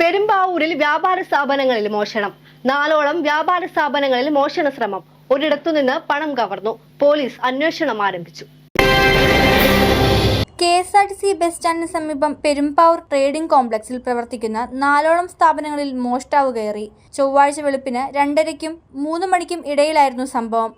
പെരുമ്പാവൂരിൽ വ്യാപാര സ്ഥാപനങ്ങളിൽ മോഷണം. നാലോളം വ്യാപാര സ്ഥാപനങ്ങളിൽ മോഷണ ശ്രമം. ഒരിടത്തുനിന്ന് പണം കവർന്നു. പോലീസ് അന്വേഷണം ആരംഭിച്ചു. K S R T C bus സ്റ്റാൻഡിന് സമീപം പെരുമ്പാവൂർ ട്രേഡിംഗ് കോംപ്ലക്സിൽ പ്രവർത്തിക്കുന്ന നാലോളം സ്ഥാപനങ്ങളിൽ മോഷ്ടാവ് കയറി. ചൊവ്വാഴ്ച വെളുപ്പിന് രണ്ടരയ്ക്കും മൂന്ന് മണിക്കും ഇടയിലായിരുന്നു സംഭവം.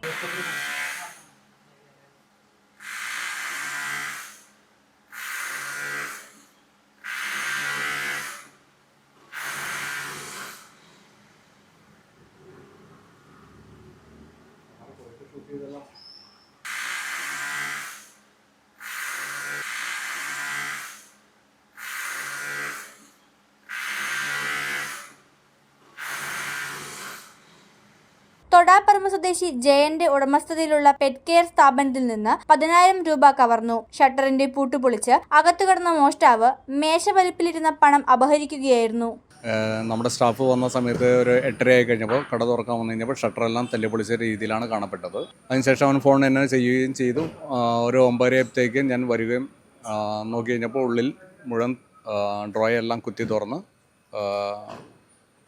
തൊടാപ്പറമ്പ് സ്വദേശി ജയന്റെ ഉടമസ്ഥതയിലുള്ള പെറ്റ് കെയർ സ്ഥാപനത്തിൽ നിന്ന് പതിനായിരം രൂപ കവർന്നു. ഷട്ടറിന്റെ പൂട്ടുപൊളിച്ച് അകത്തുകടന്ന അകത്തു കിടന്ന മോഷ്ടാവ് മേശവലിപ്പിലിരുന്ന പണം അപഹരിക്കുകയായിരുന്നു. നമ്മുടെ സ്റ്റാഫ് വന്ന സമയത്ത് ഒരു എട്ടരയായി കഴിഞ്ഞപ്പോൾ കട തുറക്കാൻ വന്നു കഴിഞ്ഞപ്പോൾ ഷട്ടറെല്ലാം തല്ലിപ്പൊളിച്ച രീതിയിലാണ് കാണപ്പെട്ടത്. അതിനുശേഷം അവൻ ഫോൺ എന്നെ ചെയ്യുകയും ചെയ്തു. ഒരു ഒമ്പതരയത്തേക്ക് ഞാൻ വരികയും നോക്കി കഴിഞ്ഞപ്പോൾ ഉള്ളിൽ മുഴുവൻ ഡ്രോയ എല്ലാം കുത്തി തുറന്ന്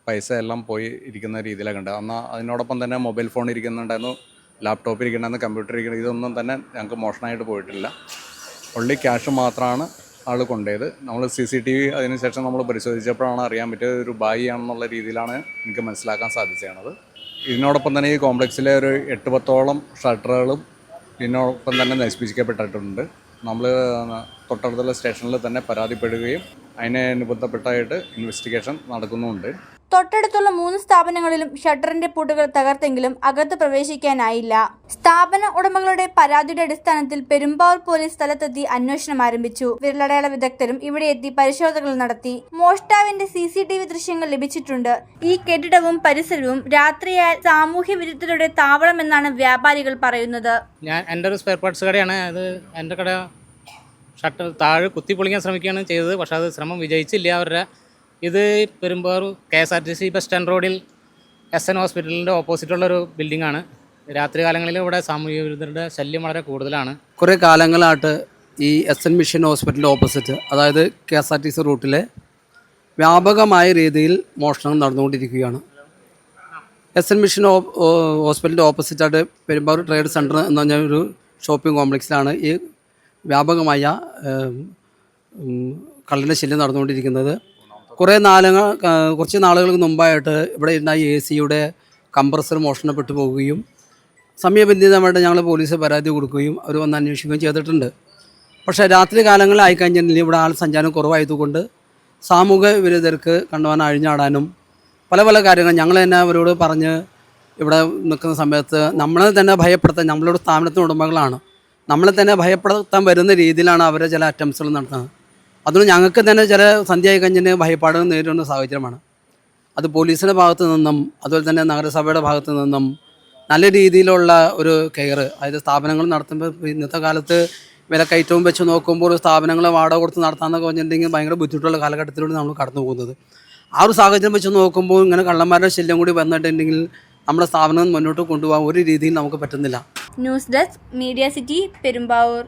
പൈസ എല്ലാം പോയി ഇരിക്കുന്ന രീതിയിലാണ് കണ്ടത്. എന്നാൽ അതിനോടൊപ്പം തന്നെ മൊബൈൽ ഫോൺ ഇരിക്കുന്നുണ്ടായിരുന്നു ലാപ്ടോപ്പ് ഇരിക്കുന്നുണ്ടായിരുന്നു കമ്പ്യൂട്ടർ ഇരിക്കുന്നു ഇതൊന്നും തന്നെ ഞങ്ങൾക്ക് മോഷണമായിട്ട് പോയിട്ടില്ല. ഉള്ളി ക്യാഷ് മാത്രമാണ് ആൾ കൊണ്ടുപോയത്. നമ്മൾ സി സി ടി വി അതിനുശേഷം നമ്മൾ പരിശോധിച്ചപ്പോഴാണ് അറിയാൻ പറ്റിയത് ഒരു ബായി ആണെന്നുള്ള രീതിയിലാണ് എനിക്ക് മനസ്സിലാക്കാൻ സാധിച്ചത്. ഇതിനോടൊപ്പം തന്നെ ഈ കോംപ്ലക്സിലെ ഒരു എട്ട് പത്തോളം ഷട്ടറുകളും ഇതിനോടൊപ്പം തന്നെ നശിപ്പിക്കപ്പെട്ടിട്ടുണ്ട്. നമ്മൾ തൊട്ടടുത്തുള്ള സ്റ്റേഷനിൽ തന്നെ പരാതിപ്പെടുകയും അതിനെ അനുബന്ധപ്പെട്ടായിട്ട് ഇൻവെസ്റ്റിഗേഷൻ നടക്കുന്നുമുണ്ട്. തൊട്ടടുത്തുള്ള മൂന്ന് സ്ഥാപനങ്ങളിലും ഷട്ടറിന്റെ പൂട്ടുകൾ തകർത്തെങ്കിലും അകത്ത് പ്രവേശിക്കാനായില്ല. സ്ഥാപന ഉടമകളുടെ പരാതിയുടെ അടിസ്ഥാനത്തിൽ പെരുമ്പാവൂർ പോലീസ് സ്ഥലത്തെത്തി അന്വേഷണം ആരംഭിച്ചു. വിരലടയാള വിദഗ്ധരും ഇവിടെ എത്തി പരിശോധനകൾ നടത്തി. മോഷ്ടാവിന്റെ സി സി ടി വി ദൃശ്യങ്ങൾ ലഭിച്ചിട്ടുണ്ട്. ഈ കെട്ടിടവും പരിസരവും രാത്രിയാൽ സാമൂഹ്യ വിരുദ്ധരുടെ താവളം എന്നാണ് വ്യാപാരികൾ പറയുന്നത്. ഞാൻ എന്റെ ഒരു സ്പെയർ പാർട്സ് കടയാണ്. അത് എന്റെ കട ഷട്ടർ താഴെ കുത്തി പൊളിക്കാൻ ശ്രമിക്കുകയാണ് ചെയ്തത്. പക്ഷേ അത് ശ്രമം വിജയിച്ചില്ല. അവരുടെ ഇത് Perumbavoor K S R T C bus stand റോഡിൽ എസ് എൻ ഹോസ്പിറ്റലിന്റെ ഓപ്പോസിറ്റുള്ളൊരു ബിൽഡിംഗ് ആണ്. രാത്രി കാലങ്ങളിൽ ഇവിടെ സാമൂഹ്യ വിരുദ്ധരുടെ ശല്യം വളരെ കൂടുതലാണ്. കുറേ കാലങ്ങളായിട്ട് ഈ എസ് എൻ മിഷൻ ഹോസ്പിറ്റലിന്റെ ഓപ്പോസിറ്റ് അതായത് K S R T C റൂട്ടിലെ വ്യാപകമായ രീതിയിൽ മോഷണം നടന്നുകൊണ്ടിരിക്കുകയാണ്. എസ് എൻ മിഷൻ ഹോസ്പിറ്റലിന്റെ ഓപ്പോസിറ്റായിട്ട് പെരുമ്പാവൂർ ട്രേഡ് സെന്റർ എന്ന് പറഞ്ഞ ഒരു ഷോപ്പിംഗ് കോംപ്ലക്സിലാണ് ഈ വ്യാപകമായ കള്ളന്റെ ശല്യം നടന്നുകൊണ്ടിരിക്കുന്നത്. കുറേ നാളുകൾ കുറച്ച് നാളുകൾക്ക് മുമ്പായിട്ട് ഇവിടെ ഇരുന്ന എ സിയുടെ കംപ്രസർ മോഷണപ്പെട്ടു പോവുകയും സമയബന്ധിതമായിട്ട് ഞങ്ങൾ പോലീസ് പരാതി കൊടുക്കുകയും അവർ വന്ന് അന്വേഷിക്കുകയും ചെയ്തിട്ടുണ്ട്. പക്ഷേ രാത്രി കാലങ്ങളിലായി കഴിഞ്ഞാൽ ഇവിടെ ആൾ സഞ്ചാരം കുറവായതുകൊണ്ട് സാമൂഹ്യ വിരുദ്ധർക്ക് കണ്ടുപോകാൻ അഴിഞ്ഞാടാനും പല പല കാര്യങ്ങൾ ഞങ്ങൾ തന്നെ അവരോട് പറഞ്ഞ് ഇവിടെ നിൽക്കുന്ന സമയത്ത് നമ്മളെ തന്നെ ഭയപ്പെടുത്താൻ നമ്മളോട് സ്ഥാപനത്തിന് ഉടമകളാണ്. നമ്മളെ തന്നെ ഭയപ്പെടുത്താൻ വരുന്ന രീതിയിലാണ് അവരെ ചില അറ്റംസുകൾ നടത്തുന്നത്. അതുകൊണ്ട് ഞങ്ങൾക്ക് തന്നെ ചില സന്ധ്യയായി കഴിഞ്ഞാൽ ഭയപ്പാടുകൾ നേരിടുന്ന സാഹചര്യമാണ്. അത് പോലീസിന്റെ ഭാഗത്തു നിന്നും അതുപോലെ തന്നെ നഗരസഭയുടെ ഭാഗത്തു നിന്നും നല്ല രീതിയിലുള്ള ഒരു കെയർ അതായത് സ്ഥാപനങ്ങൾ നടത്തുമ്പോൾ ഇന്നത്തെ കാലത്ത് വിലക്കയറ്റവും വെച്ച് നോക്കുമ്പോൾ ഒരു സ്ഥാപനങ്ങൾ വാടക കൊടുത്ത് നടത്താമെന്നൊക്കെ പറഞ്ഞിട്ടുണ്ടെങ്കിൽ ഭയങ്കര ബുദ്ധിമുട്ടുള്ള കാലഘട്ടത്തിലൂടെ നമ്മൾ കടന്നു പോകുന്നത്. ആ ഒരു സാഹചര്യം വെച്ച് നോക്കുമ്പോൾ ഇങ്ങനെ കള്ളന്മാരുടെ ശല്യം കൂടി വന്നിട്ടുണ്ടെങ്കിൽ നമ്മുടെ സ്ഥാപനം മുന്നോട്ട് കൊണ്ടുപോകാൻ ഒരു രീതിയിൽ നമുക്ക് പറ്റുന്നില്ല. News desk media city Perumbavoor.